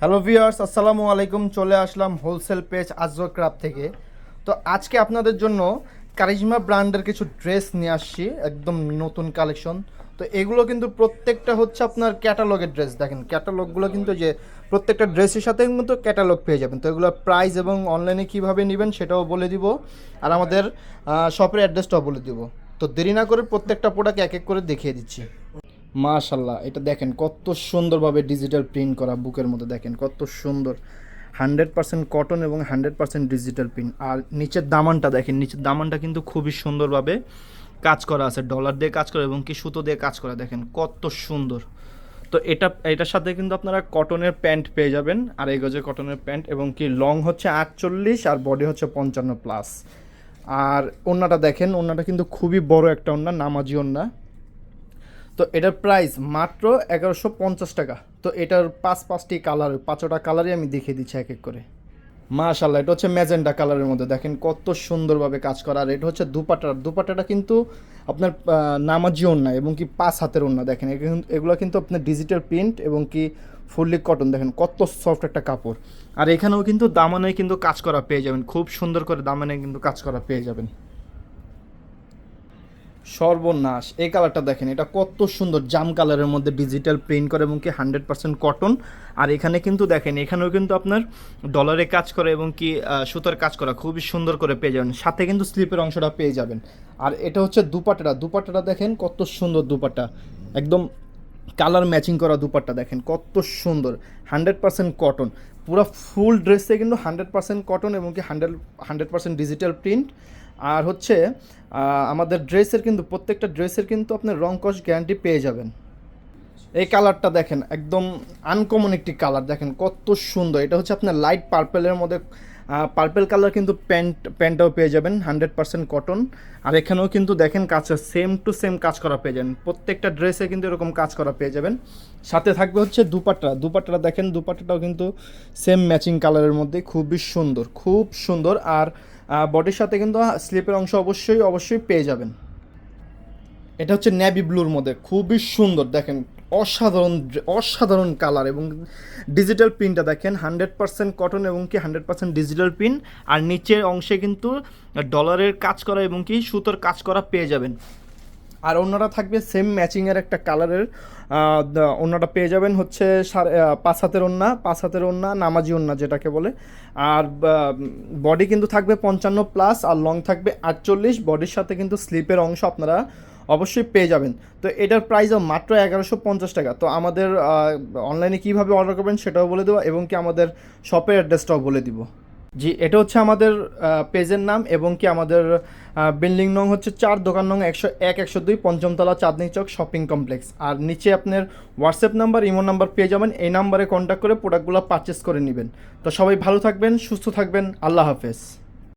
Hello viewers আসসালামু আলাইকুম। চলে আসলাম হোলসেল পেজ আজরো ক্রাব থেকে। তো আজকে আপনাদের জন্য কারিজমা ব্র্যান্ডের কিছু ড্রেস নিয়ে আসছি, একদম নতুন কালেকশন তো এগুলো কিন্তু প্রত্যেকটা হচ্ছে আপনার ক্যাটালগের ড্রেস দেখেন ক্যাটালগুলো কিন্তু যে প্রত্যেকটা ড্রেসের সাথে কিন্তু ক্যাটালগ পেয়ে যাবেন। তো এগুলো প্রাইস এবং অনলাইনে কীভাবে নেবেন সেটাও বলে দিব। আর আমাদের শপের অ্যাড্রেসটাও বলে দিব। তো দেরি না করে প্রত্যেকটা প্রোডাক্ট এক এক করে দেখিয়ে দিচ্ছি। মাশাল্লাহ এটা দেখেন কত সুন্দরভাবে ডিজিটাল প্রিন্ট করা বুকের মধ্যে দেখেন, কত সুন্দর। হান্ড্রেড পার্সেন্ট কটন এবং হান্ড্রেড পার্সেন্ট ডিজিটাল প্রিন্ট আর নিচের দামানটা দেখেন, নিচের দামানটা কিন্তু খুবই সুন্দরভাবে কাজ করা আছে ডলার দিয়ে কাজ করা এবং কি সুতো দিয়ে কাজ করা, দেখেন কত সুন্দর। তো এটা, এটার সাথে কিন্তু আপনারা কটনের প্যান্ট পেয়ে যাবেন, আর এই গজের কটনের প্যান্ট এবং কি লং হচ্ছে আটচল্লিশ আর বডি হচ্ছে পঞ্চান্ন প্লাস আর ওন্নাটা দেখেন, ওন্নাটা কিন্তু খুবই বড় একটা ওন্না, নামাজি ওন্না। তো এটার প্রাইস মাত্র এগারোশো পঞ্চাশ টাকা। তো এটার পাঁচ পাঁচটি কালার পাঁচটা কালারই আমি দেখিয়ে দিচ্ছি এক এক করে। মাশাল্লাহ এটা হচ্ছে ম্যাজেন্ডা কালারের মধ্যে। দেখেন কত সুন্দরভাবে কাজ করা। আর এটা হচ্ছে দুপাটা দুপাটাটা কিন্তু আপনার নামাজি ওন্না এবং কি পাঁচ হাতের ওন্না দেখেন এগুলো- এগুলো কিন্তু আপনার ডিজিটাল প্রিন্ট এবং কি ফুললি কটন দেখেন কত সফট একটা কাপড়। আর এখানেও কিন্তু দামানে কিন্তু কাজ করা পেয়ে যাবেন। খুব সুন্দর করে দামানে কিন্তু কাজ করা পেয়ে যাবেন। সর্বনাশ। এই কালারটা দেখেন, এটা কত সুন্দর জাম কালারের মধ্যে ডিজিটাল প্রিন্ট করে এবং কি হান্ড্রেড পার্সেন্ট কটন আর এখানে কিন্তু দেখেন, এখানেও কিন্তু আপনার ডলারে কাজ করে এবং কি সুতার কাজ করা খুবই সুন্দর করে পেয়ে যাবেন। সাথে কিন্তু স্লিপের অংশটা পেয়ে যাবেন। আর এটা হচ্ছে দুপাটাটা দুপাটাটা দেখেন কত সুন্দর দুপাটা একদম কালার ম্যাচিং করা দুপাট্টা দেখেন, কত সুন্দর। হান্ড্রেড পার্সেন্ট কটন পুরো ফুল ড্রেসে কিন্তু হান্ড্রেড পার্সেন্ট কটন এবং কি hundred hundred percent digital print আর হচ্ছে আমাদের ড্রেসের কিন্তু, প্রত্যেকটা ড্রেসের কিন্তু আপনার রং কস গ্যারান্টি পেয়ে যাবেন। এই কালারটা দেখেন, একদম আনকমন একটি কালার দেখেন কত সুন্দর। এটা হচ্ছে আপনার লাইট পার্পেলের মধ্যে পার্পেল কালার কিন্তু প্যান্ট প্যান্টটাও পেয়ে যাবেন হান্ড্রেড পার্সেন্ট কটন আর এখানেও কিন্তু দেখেন কাজ সেম টু সেম কাজ করা পেয়ে যাবেন। প্রত্যেকটা ড্রেসে কিন্তু এরকম কাজ করা পেয়ে যাবেন। সাথে থাকবে হচ্ছে দুপাট্টা। দুপাট্টাটা দেখেন, দুপাট্টাটাও কিন্তু সেম ম্যাচিং কালারের মধ্যে খুবই সুন্দর, খুব সুন্দর। আর বডির সাথে কিন্তু স্লিপের অংশ অবশ্যই অবশ্যই পেয়ে যাবেন। এটা হচ্ছে নেভি ব্লুর মধ্যে, খুবই সুন্দর। দেখেন অসাধারণ অসাধারণ কালার এবং ডিজিটাল প্রিন্টটা দেখেন হান্ড্রেড পার্সেন্ট কটন এবং কি হান্ড্রেড পার্সেন্ট ডিজিটাল প্রিন্ট আর নিচের অংশে কিন্তু ডলারের কাজ করা এবং কি সুতোর কাজ করা পেয়ে যাবেন। আর অন্যরা থাকবে সেম ম্যাচিংয়ের একটা কালারের অন্যটা পেয়ে যাবেন হচ্ছে পাঁচ হাতের ওন্না, পাঁচ হাতের ওন্না, নামাজি ওন্না যেটাকে বলে। আর বডি কিন্তু থাকবে পঞ্চান্ন প্লাস আর লং থাকবে আটচল্লিশ। বডির সাথে কিন্তু স্লিপের অংশ আপনারা অবশ্যই পেয়ে যাবেন। তো এটার প্রাইসও মাত্র এগারোশো পঞ্চাশ টাকা। তো আমাদের অনলাইনে কীভাবে অর্ডার করবেন সেটাও বলে দেবো এবং কি আমাদের শপের অ্যাড্রেসটাও বলে দিব। জি, এটা হচ্ছে আমাদের পেজের নাম এবং কি আমাদের বিল্ডিং নং হচ্ছে চার, দোকান নং একশো এক, একশো দুই, পঞ্চমতলা চাঁদনি চক শপিং কমপ্লেক্স আর নিচে আপনার হোয়াটসঅ্যাপ নাম্বার ইমো নাম্বার পেয়ে যাবেন। এই নাম্বারে কন্ট্যাক্ট করে প্রোডাক্টগুলো পারচেস করে নেবেন। তো সবাই ভালো থাকবেন, সুস্থ থাকবেন। আল্লাহ হাফেজ।